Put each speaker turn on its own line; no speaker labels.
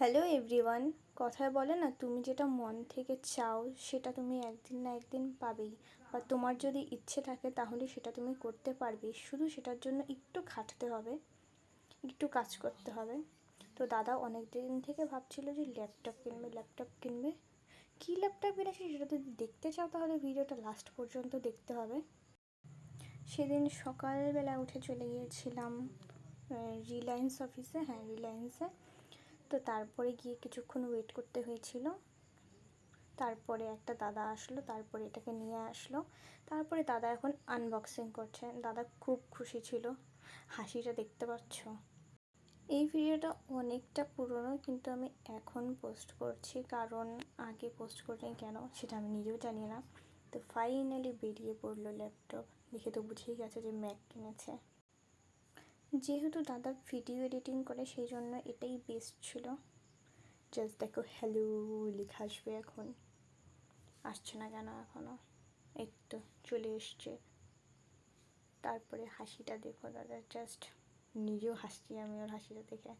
Hello everyone কথায় বলে না, তুমি যেটা মন থেকে চাও, সেটা তুমি একদিন না একদিন পাবেই। বা তোমার যদি ইচ্ছে থাকে, তাহলে সেটা তুমি করতে পারবে। শুধু সেটার জন্য একটু খাটতে হবে, একটু কাজ করতে হবে। তো দাদা অনেক দিন থেকে ভাবছিল যে ল্যাপটপ কিনবে ল্যাপটপ কিনবে। কী ল্যাপটপ কিনেছে সেটা যদি দেখতে চাও, তাহলে ভিডিওটা লাস্ট পর্যন্ত দেখতে হবে। সেদিন সকালবেলা উঠে চলে গিয়েছিলাম রিলায়েন্স অফিসে হ্যাঁ রিলায়েন্সে তো তারপরে গিয়ে কিছুক্ষণ ওয়েট করতে হয়েছিল। তারপরে একটা দাদা আসলো, তারপরে এটাকে নিয়ে আসলো। তারপরে দাদা এখন আনবক্সিং করছে। দাদা খুব খুশি ছিল। হাসিটা দেখতে পাচ্ছ? এই ভিডিওটা অনেকটা পুরনো, কিন্তু আমি এখন পোস্ট করছি। কারণ আগে পোস্ট করিনি কেন, সেটা আমি নিজেও জানি না। তো ফাইনালি বেরিয়ে পড়ল ল্যাপটপ দেখে তো বুঝেই গেছে যে ম্যাক কিনেছে। যেহেতু দাদা ভিডিও এডিটিং করে, সেই জন্য এটাই বেস্ট ছিল। জাস্ট দেখো হ্যালো লেখা আসবে এখন। আসছে না কেন এখনও একটু চলে এসছে। তারপরে হাসিটা দেখো দাদা জাস্ট নিজেও হাসছি, আমি ওর হাসিটা দেখে।